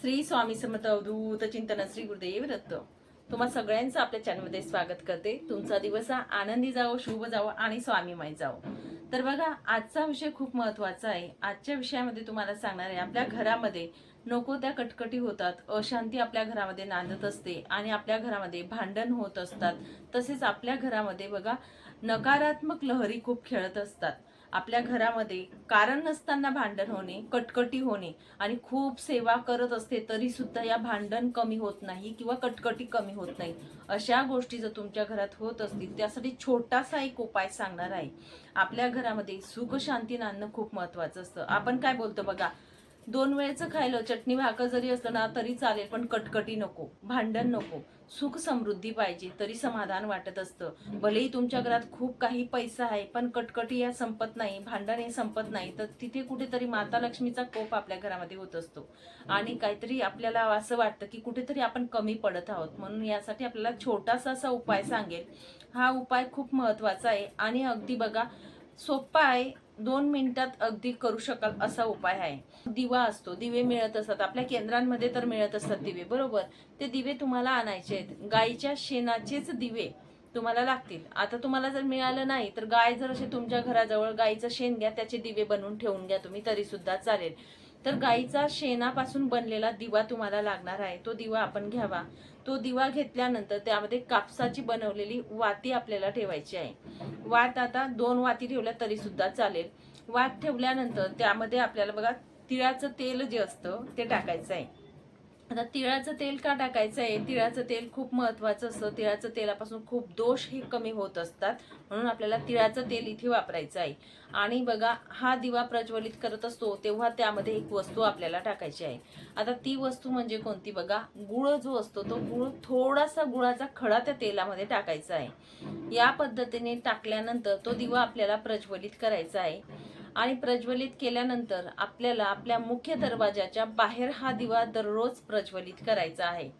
श्री स्वामी समर्थ अवधूत चिंतन श्री गुरुदेव दत्त तुम्हा सगळ्यांचं आपल्या चॅनलमध्ये स्वागत करते. तुमचा दिवस हा आनंदी जावो शुभ जावो आणि स्वामीमय जावो. तर बघा आजचा विषय खूप महत्त्वाचा आहे. आजच्या विषयामध्ये तुम्हाला सांगणार आहे आपल्या घरामध्ये नको त्या कटकटी होतात अशांती आपल्या घरामध्ये नांदत असते आणि आपल्या घरामध्ये भांडण होत असतात. तसेच आपल्या घरामध्ये बघा नकारात्मक लहरी खूप खेळत असतात. आपल्या घरामध्ये कारण नसताना भांडण होणे कटकटी होणे आणि खूप सेवा करत असते तरी सुद्धा या भांडण कमी होत नाही किंवा कटकटी कमी होत नाही. अशा गोष्टी जर तुमच्या घरात होत असतील त्यासाठी छोटासा एक उपाय सांगणार आहे. आपल्या घरामध्ये सुख शांती नांदणं खूप महत्वाचं असतं. आपण काय बोलतो बघा? दोन वेळेचं खायलं चटणी भाकर जरी असलं ना तरी चालेल पण कटकटी नको भांडण नको. सुख समृद्धी पाहिजे तरी समाधान वाटत असतं. भलेही तुमच्या घरात खूप काही पैसा आहे पण कटकटी या संपत नाही भांडण हे संपत नाही तर तिथे कुठेतरी माता लक्ष्मीचा कोप आपल्या घरामध्ये होत असतो. आणि काहीतरी आपल्याला असं वाटतं की कुठेतरी आपण कमी पडत आहोत म्हणून यासाठी आपल्याला छोटासा असा उपाय सांगेल. हा उपाय खूप महत्त्वाचा आहे. आणि अगदी बघा सोपा आहे. दोन मिनिटात अगदी करू शकाल असा उपाय आहे. दिवा असतो दिवे मिळत असतात. आपल्या केंद्रांमध्ये तर मिळत असतात दिवे बरोबर? ते दिवे तुम्हाला आणायचे आहेत. गाईच्या शेणाचेच दिवे तुम्हाला लागतील. आता तुम्हाला जर मिळालं नाही तर गाय जर असे तुमच्या घराजवळ गाईचं शेण घ्या त्याचे दिवे बनवून ठेवून घ्या तुम्ही तरी सुद्धा चालेल. तर गाईचा शेणापासून बनलेला दिवा तुम्हाला लागणार आहे. तो दिवा आपण घ्यावा. तो दिवा घेतल्यानंतर त्यामध्ये कापसाची बनवलेली वाती आपल्याला ठेवायची आहे. वात आता दोन वाती ठेवल्या तरी सुद्धा चालेल. वात ठेवल्यानंतर त्यामध्ये आपल्याला बघा तिळाचं तेल जे असतं ते टाकायचं आहे. आता तिळाचं तेल का टाकायचं आहे? तिळाचं तेल खूप महत्वाचं असतं. तिळाचं तेलापासून खूप दोष हे कमी होत असतात. म्हणून आपल्याला तिळाचं तेल इथे वापरायचं आहे. आणि बघा हा दिवा प्रज्वलित करत असतो तेव्हा त्यामध्ये एक वस्तू आपल्याला टाकायची आहे. आता ती वस्तू म्हणजे कोणती बघा? गुळ जो असतो तो गुळ थोडासा गुळाचा खडा त्या तेलामध्ये टाकायचा आहे. या पद्धतीने टाकल्यानंतर तो दिवा आपल्याला प्रज्वलित करायचा आहे. आणि प्रज्वलित केल्यानंतर आपल्याला आपल्या मुख्य दरवाजाच्या बाहेर हा दिवा दररोज प्रज्वलित करायचा आहे.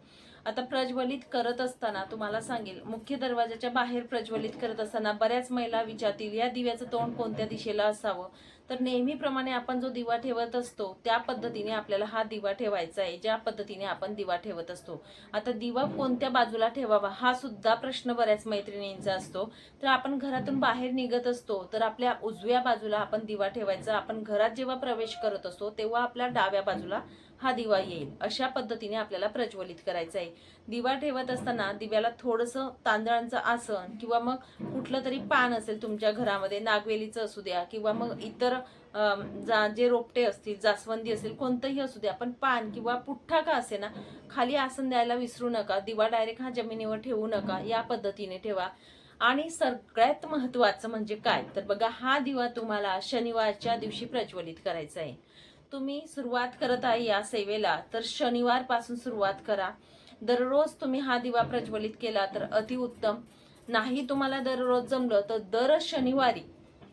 आता प्रज्वलित करत असताना तुम्हाला सांगेल मुख्य दरवाजाच्या बाहेर प्रज्वलित करत असताना बऱ्याच महिला विचारतील या दिव्याचं तोंड कोणत्या दिशेला असावं? तर नेहमीप्रमाणे आपण जो दिवा ठेवत असतो त्या पद्धतीने आपल्याला हा दिवा ठेवायचा आहे ज्या पद्धतीने आपण दिवा ठेवत असतो. आता दिवा कोणत्या बाजूला ठेवावा हा सुद्धा प्रश्न बऱ्याच मैत्रिणींचा असतो. तर आपण घरातून बाहेर निघत असतो तर आपल्या उजव्या बाजूला आपण दिवा ठेवायचा. आपण घरात जेव्हा प्रवेश करत असतो तेव्हा आपल्या डाव्या बाजूला हा दिवा येईल. अशा पद्धतीने आपल्याला प्रज्वलित करायचा आहे. दिवा ठेवत असताना दिव्याला थोडंसं तांदळांचं आसन किंवा मग कुठलं तरी पान असेल तुमच्या घरामध्ये नागवेलीचं असू द्या किंवा मग इतर जा जे रोपटे असतील जास्वंदी असेल कोणतंही असू द्या पण पान किंवा पुठ्ठा का असे ना खाली आसन द्यायला विसरू नका दिवा डायरेक्ट हा जमिनीवर ठेवू नका या पद्धतीने ठेवा. आणि सगळ्यात महत्वाचं म्हणजे काय? तर बघा हा दिवा तुम्हाला शनिवारच्या दिवशी प्रज्वलित करायचा आहे. तुम्ही सुरुवात करत आहे या सेवेला तर शनिवारपासून सुरुवात करा. दररोज तुम्ही हा दिवा प्रज्वलित केला तर अतिउत्तम नाही तुम्हाला दररोज जमलं तर दर शनिवारी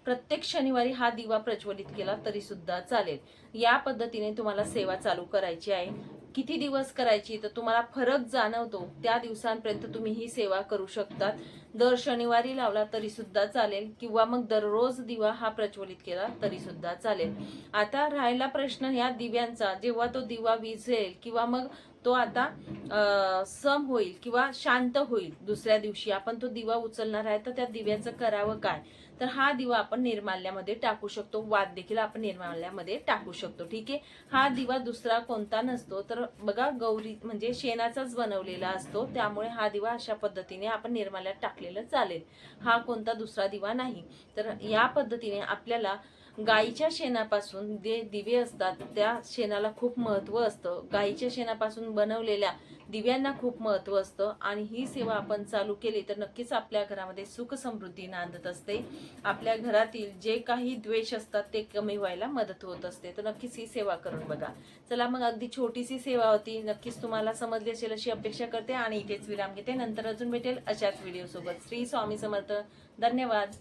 प्रत्येक शनिवारी हा दिवा प्रज्वलित केला तरी सुद्धा चालेल. या पद्धतीने तुम्हाला सेवा चालू करायची आहे. किती दिवस करायची? तर तुम्हाला फरक जाणवतो. त्या दिवसांपर्यंत तुम्ही ही सेवा करू शकतात. दर शनिवारी लावला तरी सुद्धा चालेल किंवा मग दररोज दिवा हा प्रज्वलित केला तरी सुद्धा चालेल. आता राहिला प्रश्न ह्या दिव्यांचा. जेव्हा तो दिवा विझेल किंवा मग तो आता सम होईल किंवा शांत होईल दुसऱ्या दिवशी आपण तो दिवा उचलणार आहे तर त्या दिव्याचं करावं काय? तर हा दिवा आपण निर्माल्यामध्ये टाकू शकतो. वाद देखील आपण निर्माल्यामध्ये टाकू शकतो. ठीक आहे? हा दिवा दुसरा कोणता नसतो. तर बघा गौरी म्हणजे शेणाचाच बनवलेला असतो. त्यामुळे हा दिवा अशा पद्धतीने आपण निर्माल्यात टाकलेलं चालेल. हा कोणता दुसरा दिवा नाही. तर या पद्धतीने आपल्याला गाईच्या शेणापासून जे दिवे असतात त्या शेणाला खूप महत्त्व असतं. गाईच्या शेणापासून बनवलेल्या दिव्यांना खूप महत्त्व असतं आणि ही सेवा आपण चालू केली तर नक्कीच आपल्या घरामध्ये सुख समृद्धी नांदत असते. आपल्या घरातील जे काही द्वेष असतात ते कमी व्हायला मदत होत असते. तर नक्कीच ही सेवा करून बघा. चला मग अगदी छोटीशी सेवा होती. नक्कीच तुम्हाला समजली असेल अशी अपेक्षा करते आणि इथेच विराम घेते. नंतर अजून भेटेल अशाच व्हिडिओ सोबत. श्री स्वामी समर्थ. धन्यवाद.